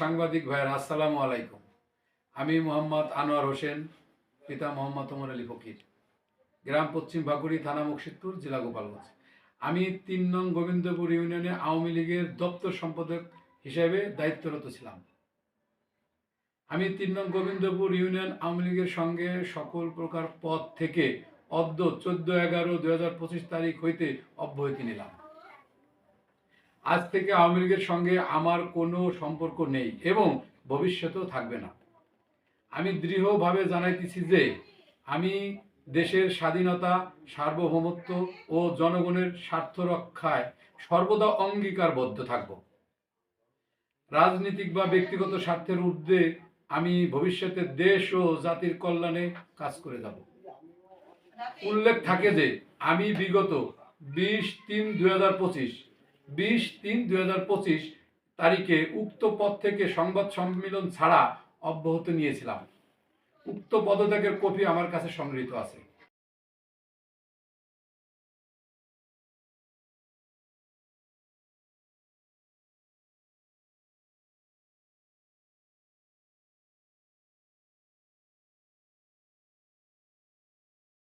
সাংবাদিক ভাইয়ের, আসসালামু আলাইকুম। আমি মোহাম্মদ আনোয়ার হোসেন, পিতা মোহাম্মদ ওমর আলী ফকির, গ্রাম পশ্চিম ভাকুড়ি থানা মুর্শিদপুর জেলা গোপালগঞ্জ। আমি তিন নং গোবিন্দপুর ইউনিয়নে আওয়ামী লীগের দপ্তর সম্পাদক হিসেবে দায়িত্বরত ছিলাম। আমি তিন নং গোবিন্দপুর ইউনিয়ন আওয়ামী লীগের সঙ্গে সকল প্রকার পদ থেকে অদ্য চোদ্দ এগারো পঁচিশ তারিখ হইতে অব্যাহতি নিলাম। আজ থেকে আওয়ামী লীগের সঙ্গে আমার কোনো সম্পর্ক নেই এবং ভবিষ্যতেও থাকবে না। আমি দৃঢ়ভাবে জানাইতেছি যে আমি দেশের স্বাধীনতা, সার্বভৌমত্ব ও জনগণের স্বার্থ রক্ষায় সর্বদা অঙ্গীকারবদ্ধ থাকব। রাজনীতিক বা ব্যক্তিগত স্বার্থের ঊর্ধ্বে আমি ভবিষ্যতে দেশ ও জাতির কল্যাণে কাজ করে যাব। উল্লেখ থাকে যে আমি বিগত বিশ তিন দুই বিশ তিন দুই তারিখে উক্ত পদ থেকে সংবাদ সম্মেলন ছাড়া অব্যাহত নিয়েছিলাম। উক্ত পদত্যাগের কপি আমার কাছে সংগৃহীত আছে।